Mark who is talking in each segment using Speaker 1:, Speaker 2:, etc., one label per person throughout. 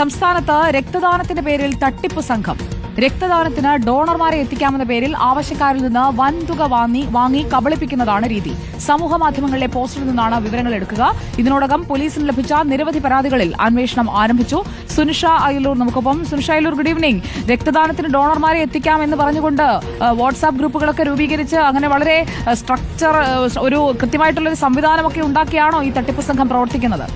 Speaker 1: സംസ്ഥാനത്ത് രക്തദാനത്തിന്റെ പേരിൽ തട്ടിപ്പ് സംഘം. രക്തദാനത്തിന് ഡോണർമാരെ എത്തിക്കാമെന്ന പേരിൽ ആവശ്യക്കാരിൽ നിന്ന് വൻതുക വാങ്ങി വാങ്ങി കബളിപ്പിക്കുന്നതാണ് രീതി. സമൂഹ മാധ്യമങ്ങളിലെ പോസ്റ്റിൽ നിന്നാണ് വിവരങ്ങൾ എടുക്കുക. ഇതിനോടകം പോലീസിന് ലഭിച്ച നിരവധി പരാതികളിൽ അന്വേഷണം ആരംഭിച്ചു. സുനിഷ അയലൂർ നമുക്കൊപ്പം. സുനിഷ അയലൂർ ഗുഡ് ഈവനിംഗ് രക്തദാനത്തിന് ഡോണർമാരെ എത്തിക്കാം എന്ന് പറഞ്ഞുകൊണ്ട് വാട്സാപ്പ് ഗ്രൂപ്പുകളൊക്കെ രൂപീകരിച്ച് അങ്ങനെ വളരെ സ്ട്രക്ചർ ഒരു കൃത്യമായിട്ടുള്ള ഒരു സംവിധാനമൊക്കെ ഉണ്ടാക്കിയാണോ ഈ തട്ടിപ്പ് സംഘം പ്രവർത്തിക്കുന്നത്?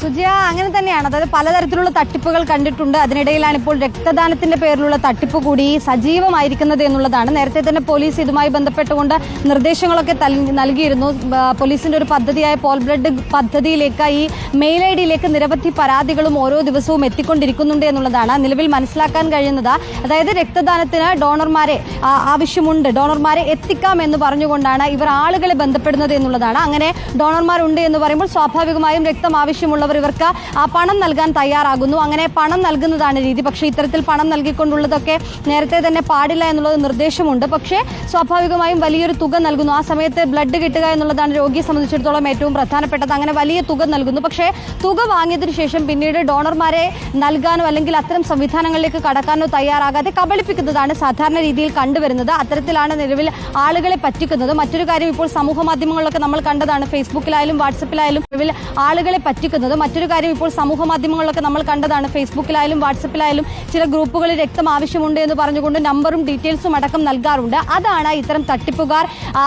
Speaker 2: സുജയ അങ്ങനെ തന്നെയാണ്. അതായത് പലതരത്തിലുള്ള തട്ടിപ്പുകൾ കണ്ടിട്ടുണ്ട്. അതിനിടയിലാണ് ഇപ്പോൾ രക്തദാനത്തിന്റെ പേരിലുള്ള തട്ടിപ്പ് കൂടി സജീവമായിരിക്കുന്നത് എന്നുള്ളതാണ്. നേരത്തെ തന്നെ പോലീസ് ഇതുമായി ബന്ധപ്പെട്ടുകൊണ്ട് നിർദ്ദേശങ്ങളൊക്കെ നൽകിയിരുന്നു. പോലീസിന്റെ ഒരു പദ്ധതിയായ പോൾ ബ്ലഡ് പദ്ധതിയിലേക്ക് ഈ മെയിൽ ഐ ഡിയിലേക്ക് നിരവധി പരാതികളും ഓരോ ദിവസവും എത്തിക്കൊണ്ടിരിക്കുന്നുണ്ട് എന്നുള്ളതാണ് നിലവിൽ മനസ്സിലാക്കാൻ കഴിയുന്നത്. അതായത് രക്തദാനത്തിന് ഡോണർമാരെ ആവശ്യമുണ്ട്. ഡോണർമാരെ എത്തിക്കാം എന്ന് പറഞ്ഞുകൊണ്ടാണ് ഇവർ ആളുകളെ ബന്ധപ്പെടുന്നത് എന്നുള്ളതാണ്. അങ്ങനെ ഡോണർമാരുണ്ട് എന്ന് പറയുമ്പോൾ സ്വാഭാവികമായും രക്തം ആവശ്യമുള്ളവർ ഇവർക്ക് പണം നൽകാൻ തയ്യാറാകുന്നു. അങ്ങനെ പണം നൽകുന്നതാണ് രീതി. പക്ഷേ ഇത്തരത്തിൽ പണം നൽകിക്കൊണ്ടുള്ളതൊക്കെ നേരത്തെ തന്നെ പാടില്ല എന്നുള്ളത് നിർദ്ദേശമുണ്ട്. പക്ഷേ സ്വാഭാവികമായും വലിയൊരു തുക നൽകുന്നു. ആ സമയത്ത് ബ്ലഡ് കിട്ടുക എന്നുള്ളതാണ് രോഗിയെ സംബന്ധിച്ചിടത്തോളം ഏറ്റവും പ്രധാനപ്പെട്ടത്. അങ്ങനെ വലിയ തുക നൽകുന്നു. പക്ഷേ തുക വാങ്ങിയതിനു ശേഷം പിന്നീട് ഡോണർമാരെ നൽകാനോ അല്ലെങ്കിൽ അത്തരം സംവിധാനങ്ങളിലേക്ക് കടക്കാനോ തയ്യാറാകാതെ കബളിപ്പിക്കുന്നതാണ് സാധാരണ രീതിയിൽ കണ്ടുവരുന്നത്. അത്തരത്തിലാണ് നിലവിൽ ആളുകളെ പറ്റിക്കുന്നത്. മറ്റൊരു കാര്യം ഇപ്പോൾ സമൂഹ മാധ്യമങ്ങളിലൊക്കെ നമ്മൾ കണ്ടതാണ്. ഫേസ്ബുക്കിലായാലും വാട്സപ്പിലായാലും നിലവിൽ ആളുകളെ പറ്റിക്കുന്നത്. മറ്റൊരു കാര്യം ഇപ്പോൾ സമൂഹ മാധ്യമങ്ങളിലൊക്കെ നമ്മൾ കണ്ടതാണ്. ഫേസ്ബുക്കിലായാലും വാട്സപ്പിലായാലും ചില ഗ്രൂപ്പുകളിൽ രക്തം ആവശ്യമുണ്ട് എന്ന് പറഞ്ഞുകൊണ്ട് നമ്പറും ഡീറ്റെയിൽസും അടക്കം നൽകാറുണ്ട്. അതാണ് ഇത്തരം തട്ടിപ്പുകാർ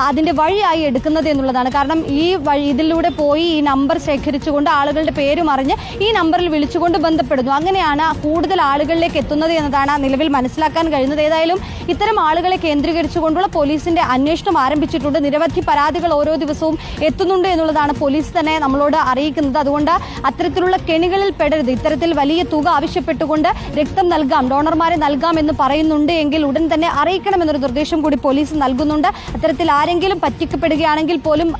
Speaker 2: അതിന്റെ വഴിയായി എടുക്കുന്നത് എന്നുള്ളതാണ്. കാരണം ഈ വഴി ഇതിലൂടെ പോയി ഈ നമ്പർ ശേഖരിച്ചുകൊണ്ട് ആളുകളുടെ പേരും അറിഞ്ഞ് ഈ നമ്പറിൽ വിളിച്ചുകൊണ്ട് ബന്ധപ്പെടുന്നു. അങ്ങനെയാണ് കൂടുതൽ ആളുകളിലേക്ക് എത്തുന്നത് എന്നതാണ് നിലവിൽ മനസ്സിലാക്കാൻ കഴിയുന്നത്. ഏതായാലും ഇത്തരം ആളുകളെ കേന്ദ്രീകരിച്ചുകൊണ്ടുള്ള പോലീസിന്റെ അന്വേഷണം ആരംഭിച്ചിട്ടുണ്ട്. നിരവധി പരാതികൾ ഓരോ ദിവസവും എത്തുന്നുണ്ട് എന്നുള്ളതാണ് പോലീസ് തന്നെ നമ്മളോട് അറിയിക്കുന്നത്. അതുകൊണ്ട് അത്തരത്തിലുള്ള കെണികളിൽ പെടരുത്. ഇത്തരത്തിൽ വലിയ തുക ആവശ്യപ്പെട്ടുകൊണ്ട് രക്തം നൽകാം ഡോണർമാരെ നൽകാം എന്ന് പറയുന്നുണ്ട് എങ്കിൽ ഉടൻ തന്നെ അറിയിക്കണമെന്നൊരു നിർദ്ദേശം കൂടി പോലീസ് നൽകുന്നുണ്ട്. അത്തരത്തിൽ ആരെങ്കിലും പറ്റിക്കപ്പെടുകയാണെങ്കിൽ പോലും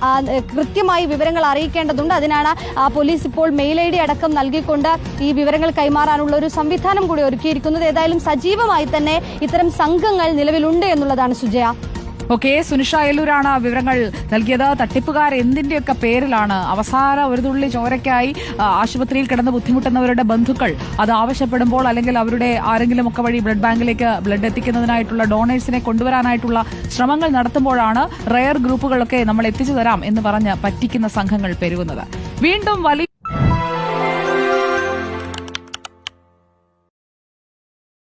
Speaker 2: കൃത്യമായി വിവരങ്ങൾ അറിയിക്കേണ്ടതുണ്ട്. അതിനാണ് പോലീസ് ഇപ്പോൾ മെയിൽ ഐ ഡി അടക്കം നൽകിക്കൊണ്ട് ഈ വിവരങ്ങൾ കൈമാറാനുള്ള ഒരു സംവിധാനം കൂടി ഒരുക്കിയിരിക്കുന്നത്. ഏതായാലും സജീവമായി തന്നെ ഇത്തരം സംഘങ്ങൾ നിലവിലുണ്ട് എന്നുള്ളതാണ് സുജയ.
Speaker 1: ഓക്കെ സുനിഷ അയലൂരാണ് വിവരങ്ങൾ നൽകിയത്. തട്ടിപ്പുകാർ എന്തിന്റെയൊക്കെ പേരിലാണ് അവസാന ഒരു തുള്ളി ചോരയ്ക്കായി ആശുപത്രിയിൽ കിടന്ന് ബുദ്ധിമുട്ടുന്നവരുടെ ബന്ധുക്കൾ അത് ആവശ്യപ്പെടുമ്പോൾ അല്ലെങ്കിൽ അവരുടെ ആരെങ്കിലും ഒക്കെ വഴി ബ്ലഡ് ബാങ്കിലേക്ക് ബ്ലഡ് എത്തിക്കുന്നതിനായിട്ടുള്ള ഡോണേഴ്സിനെ കൊണ്ടുവരാനായിട്ടുള്ള ശ്രമങ്ങൾ നടത്തുമ്പോഴാണ് റയർ ഗ്രൂപ്പുകളൊക്കെ നമ്മൾ എത്തിച്ചു തരാം എന്ന് പറഞ്ഞ് പറ്റിക്കുന്ന സംഘങ്ങൾ പെരുകുന്നത്. വീണ്ടും വലിയ